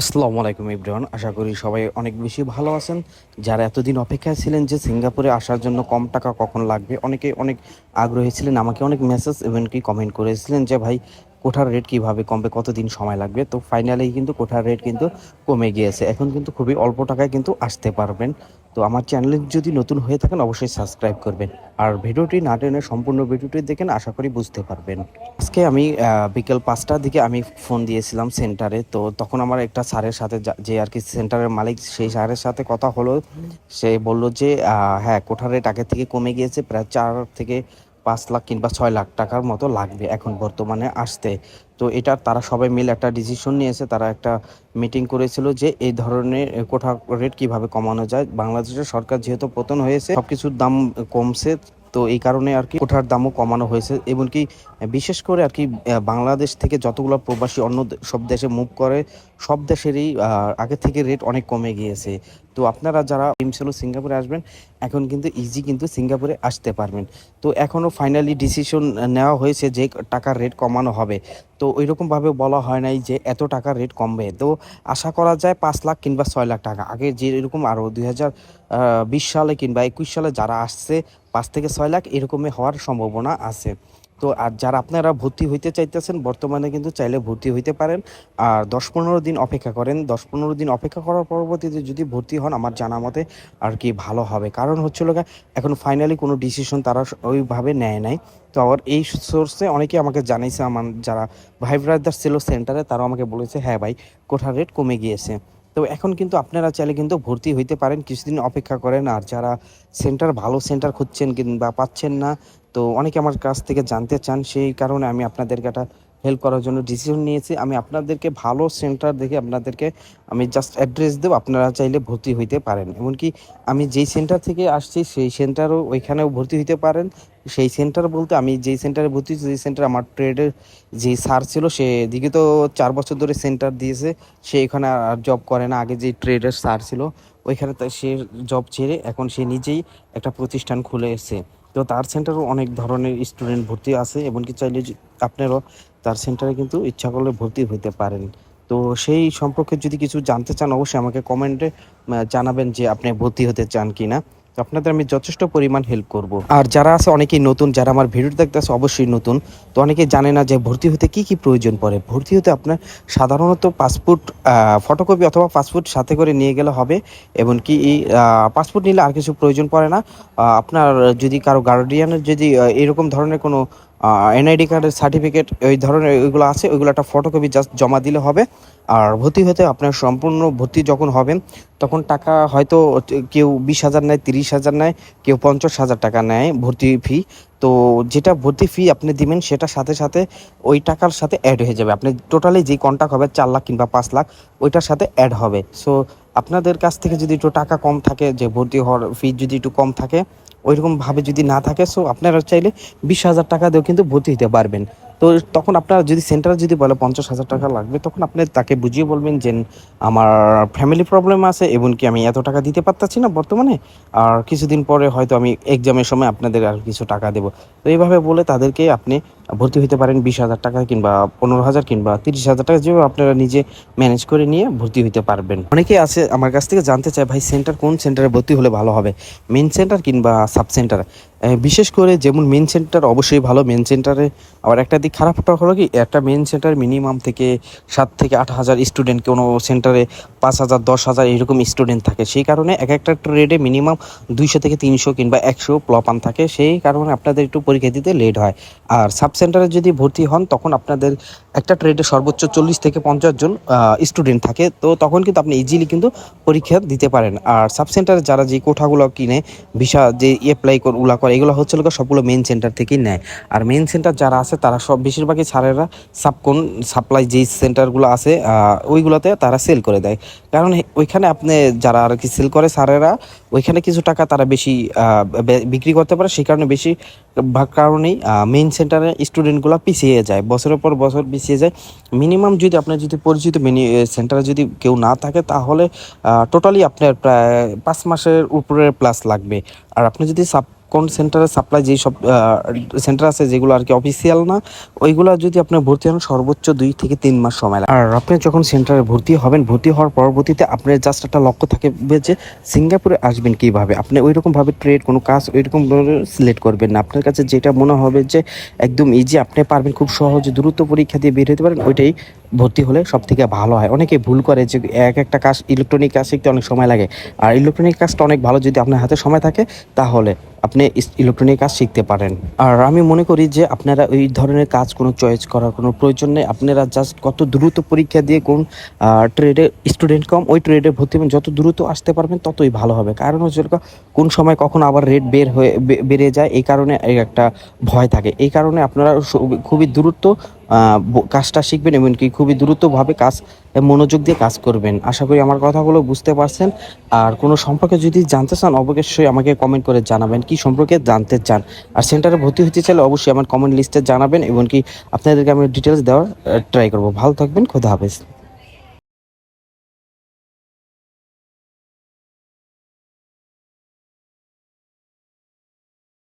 আসসালামু আলাইকুম ইব্রাহন আশা করি সবাই অনেক বেশি ভালো আছেন। যারা এতদিন অপেক্ষায় ছিলেন যে সিঙ্গাপুরে আসার জন্য কম টাকা কখন লাগবে, অনেকে অনেক আগ্রহী ছিলেন, আমাকে অনেক মেসেজ এবং কি কমেন্ট করেছিলেন যে, ভাই, কোঠার রেট কীভাবে কমবে, কতদিন সময় লাগবে? তো ফাইনালি কিন্তু কোঠার রেট কিন্তু কমে গিয়েছে। এখন কিন্তু খুবই অল্প টাকায় কিন্তু আসতে পারবেন। তো আমার চ্যানেলে যদি নতুন হয়ে থাকেন, অবশ্যই সাবস্ক্রাইব করবেন। আর ভিডিওটি না টেনে সম্পূর্ণ ভিডিওটি দেখেন, আশা করি বুঝতে পারবেন। আজকে আমি বিকেল পাঁচটার দিকে আমি ফোন দিয়েছিলাম সেন্টারে তো তখন আমার একটা স্যারের সাথে যা- আর কি সেন্টারের মালিক, সেই স্যারের সাথে কথা হলো। সে বলল যে হ্যাঁ কোঠার আগের থেকে কমে গিয়েছে, প্রায় চার থেকে পাঁচ লাখ কিংবা ছয় লাখ টাকার মতো লাগবে এখন বর্তমানে আসতে। তো এটা তারা সবাই মিলে একটা ডিসিশন নিয়েছে, তারা একটা মিটিং করেছিল যে এই ধরনের কোঠা রেট কীভাবে কমানো যায়। বাংলাদেশের সরকার যেহেতু পতন হয়েছে, সবকিছুর দাম কমছে, তো এই কারণে আর কি কোঠার দামও কমানো হয়েছে। এমনকি বিশেষ করে আর কি বাংলাদেশ থেকে যতগুলো প্রবাসী অন্য সব দেশে মুভ করে, সব দেশেরই আগে থেকে রেট অনেক কমে গিয়েছে। তো আপনারা যারা ইমসেলো সিঙ্গাপুরে আসবেন, এখন কিন্তু ইজি কিন্তু সিঙ্গাপুরে আসতে পারবেন। তো এখনও ফাইনালি ডিসিশন নেওয়া হয়েছে যে টাকার রেট কমানো হবে। তো ওইরকমভাবে বলা হয় নাই যে এত টাকার রেট কমবে। তো আশা করা যায় পাঁচ লাখ কিংবা ছয় লাখ টাকা। আগে যে এরকম আরও দুই হাজার বিশ সালে কিংবা একুশ সালে যারা আসছে, পাঁচ থেকে ছয় লাখ এরকমই হওয়ার সম্ভাবনা আছে। তো আর যারা আপনারা ভর্তি হইতে চাইতেছেন, বর্তমানে কিন্তু চাইলে ভর্তি হইতে পারেন। আর দশ পনেরো দিন অপেক্ষা করেন। দশ পনেরো দিন অপেক্ষা করার পরবর্তীতে যদি ভর্তি হন, আমার জানা মতে আর কি ভালো হবে। কারণ হচ্ছিল এখন ফাইনালি কোনো ডিসিশন তারা ওইভাবে নেয় নাই। তো আবার এই সোর্সে অনেকে আমাকে জানাইছে, আমার যারা ভাই ব্রাদার ছিল সেন্টারে তারাও আমাকে বলেছে হ্যাঁ ভাই, কোঠার রেট কমে গিয়েছে। তো এখন কিন্তু আপনারা চাইলে কিন্তু ভর্তি হইতে পারেন। কিছুদিন অপেক্ষা করেন। আর যারা সেন্টার ভালো সেন্টার খুঁজছেন কিংবা পাচ্ছেন না তো অনেকে আমার কাছ থেকে জানতে চান, সেই কারণে আমি আপনাদেরকে একটা হেল্প করার জন্য ডিসিশন নিয়েছি। আমি আপনাদেরকে ভালো সেন্টার দেখে আপনাদেরকে আমি জাস্ট অ্যাড্রেস দেবো, আপনারা চাইলে ভর্তি হইতে পারেন। এমনকি আমি যেই সেন্টার থেকে আসছি, সেই সেন্টারও ওইখানেও ভর্তি হইতে পারেন। সেই সেন্টার বলতে আমি যেই সেন্টারে ভর্তি হয়েছি সেই সেন্টার আমার ট্রেডের যে স্যার ছিল, সে দিকে তো চার বছর ধরে সেন্টার দিয়েছে। সে এখানে আর জব করে না, আগে যে ট্রেডের স্যার ছিল, ওইখানে সে জব ছেড়ে এখন সে নিজেই একটা প্রতিষ্ঠান খুলে এসেছে। তো তার সেন্টারও অনেক ধরনের স্টুডেন্ট ভর্তি আছে, এমনকি চাইলে আপনারও তার সেন্টারে কিন্তু ইচ্ছা করলে ভর্তি হইতে পারেন। তো সেই সম্পর্কে যদি কিছু জানতে চান, অবশ্যই আমাকে কমেন্টে জানাবেন যে আপনি ভর্তি হতে চান কি না আপনাদের আমি যথেষ্ট পরিমাণ হেল্প করব। আর যারা আছে, অনেকেই নতুন, যারা আমার ভিডিও দেখতে আছে অবশ্যই নতুন। তো অনেকে জানে না যে ভর্তি হতে কি কি প্রয়োজন পড়ে। ভর্তি হতে আপনার সাধারণত পাসপোর্ট ফটোকপি অথবা পাসপোর্ট সাথে করে নিয়ে গেলে হবে। এবং কি পাসপোর্ট নিলে আর কিছু প্রয়োজন পড়ে না। আপনার যদি কারও গার্ডিয়ানের যদি এরকম ধরনের কোনো এনআইডি কার্ডের সার্টিফিকেট ওই ধরনের ওইগুলো আছে, ওইগুলো একটা ফটোকপি জাস্ট জমা দিলে হবে। আর ভর্তি হতে আপনার সম্পূর্ণ ভর্তি যখন হবেন তখন টাকা হয়তো কেউ বিশ হাজার নেয়, তিরিশ হাজার নেয়, কেউ পঞ্চাশ হাজার টাকা নেয় ভর্তি ফি তো যেটা ভর্তি ফি আপনি দিবেন, সেটা সাথে সাথে ওই টাকার সাথে অ্যাড হয়ে যাবে। আপনি টোটালি যে কন্ট্যাক্ট হবে, চার লাখ কিংবা পাঁচ লাখ, ওইটার সাথে অ্যাড হবে। সো আপনাদের কাছ থেকে যদি একটু টাকা কম থাকে, যে ভর্তি হওয়ার ফি যদি একটু কম থাকে ওইরকম ভাবে যদি না থাকে সো আপনারা চাইলে বিশ হাজার টাকা দিয়েও কিন্তু ভর্তি হতে পারবেন। তো তখন আপনার যদি সেন্টার যদি বলে পঞ্চাশ হাজার টাকা লাগবে, তখন আপনি তাকে বুঝিয়ে বলবেন যে, আমার ফ্যামিলি প্রবলেম আছে, এবং কি আমি এত টাকা দিতে পারতাছি না বর্তমানে? আর কিছুদিন পরে হয়তো আমি এক্সামের সময় আপনাদের আর কিছু টাকা দেবো। তো এইভাবে বলে তাদেরকে আপনি ভর্তি হতে পারেন বিশ হাজার টাকা কিংবা পনেরো হাজার কিংবা তিরিশ হাজার টাকা, যেভাবে আপনারা নিজে ম্যানেজ করে নিয়ে ভর্তি হতে পারবেন। অনেকেই আছে আমার কাছ থেকে জানতে চায়, ভাই সেন্টার কোন সেন্টারে ভর্তি হলে ভালো হবে? মেন সেন্টার কিংবা সাব সেন্টার বিশেষ করে যেমন মেন সেন্টার অবশ্যই ভালো মেন সেন্টারে আবার একটা দিক খারাপটা হলো কি, একটা মেন সেন্টার মিনিমাম থেকে সাত থেকে আট হাজার স্টুডেন্ট কোনো সেন্টারে পাঁচ হাজার, দশ হাজার এরকম স্টুডেন্ট থাকে। সেই কারণে এক একটা ট্রেডে মিনিমাম দুইশো থেকে তিনশো কিংবা একশো প্লপান থাকে। সেই কারণে আপনাদের একটু পরীক্ষা দিতে লেট হয়। আর সাব সেন্টারে যদি ভর্তি হন তখন আপনাদের একটা ট্রেডে সর্বোচ্চ চল্লিশ থেকে পঞ্চাশ জন স্টুডেন্ট থাকে। তো তখন কিন্তু আপনি ইজিলি কিন্তু পরীক্ষা দিতে পারেন। আর সাব সেন্টারে যারা যে কোঠাগুলো কিনে ভিসা যে অ্যাপ্লাই ওগুলো করে, এগুলো হচ্ছে লোক সবগুলো মেন সেন্টার থেকেই নেয়। আর মেন সেন্টার যারা আছে, তারা সব বেশিরভাগই ছাড়েরা সাবকন সাপ্লাই যেই সেন্টারগুলো আছে ওইগুলোতে তারা সেল করে দেয়। কারণ ওইখানে আপনি যারা আর কি সেল করে স্যারেরা, ওইখানে কিছু টাকা তারা বেশি বিক্রি করতে পারে। সেই কারণে বেশি ভাগ কারণেই মেন সেন্টারে স্টুডেন্টগুলো পিছিয়ে যায়। বছরের পর বছর পিছিয়ে যায়। মিনিমাম যদি আপনার যদি পরিচিত মিনি সেন্টারে যদি কেউ না থাকে, তাহলে টোটালি আপনার প্রায় পাঁচ মাসের উপরে প্লাস লাগবে। আর আপনি যদি সাব কোন সেন্টারে সাপ্লাই যেই সব সেন্টার আছে যেগুলো আর কি অফিসিয়াল না, ওইগুলো যদি আপনি ভর্তি হন সর্বোচ্চ দুই থেকে তিন মাস সময় লাগে। আর আপনি যখন সেন্টারে ভর্তি হবেন, ভর্তি হওয়ার পরবর্তীতে আপনার জাস্ট একটা লক্ষ্য থাকবে যে সিঙ্গাপুরে আসবেন কীভাবে? আপনি ওই রকম ভাবে ট্রেড কোনো কাজ ওই রকম সিলেক্ট করবেন না। আপনার কাছে যেটা মনে হবে যে একদম ইজি আপনি পারবেন খুব সহজে দ্রুত পরীক্ষা দিয়ে বের হতে পারেন, ওইটাই ভর্তি হলে সব থেকে ভালো হয়। অনেকে ভুল করে যে এক একটা কাজ ইলেকট্রনিক কাজ শিখতে অনেক সময় লাগে। আর ইলেকট্রনিক কাজটা অনেক ভালো যদি আপনার হাতে সময় থাকে, তাহলে আপনি ইলেকট্রনিক কাজ শিখতে পারেন। আর আমি মনে করি যে আপনারা ওই ধরনের কাজ কোনো চয়েস করার কোনো প্রয়োজন নেই। আপনারা জাস্ট কত দ্রুত পরীক্ষা দিয়ে কোন ট্রেডে স্টুডেন্ট কম, ওই ট্রেডে ভর্তি হবেন। যত দ্রুত আসতে পারবেন, ততই ভালো হবে। কারণ হচ্ছে কোন সময় কখন আবার রেট বের হয়ে বেড়ে যায়। এই কারণে একটা ভয় থাকে। এই কারণে আপনারা খুবই দ্রুত কাজটা শিখবেন এমনকি খুবই দ্রুতভাবে কাজ মনোযোগ দিয়ে কাজ করবেন। আশা করি আমার কথাগুলো বুঝতে পারছেন। আর কোনো সম্পর্কে যদি জানতে চান, অবশ্যই আমাকে কমেন্ট করে জানাবেন কি সম্পর্কে জানতে চান। আর সেন্টারে ভর্তি হতে চাইলে অবশ্যই আমার কমেন্ট লিস্টে জানাবেন, এমনকি আপনাদেরকে আমি ডিটেলস দেওয়ার ট্রাই করব। ভালো থাকবেন, খোদা হাফেজ।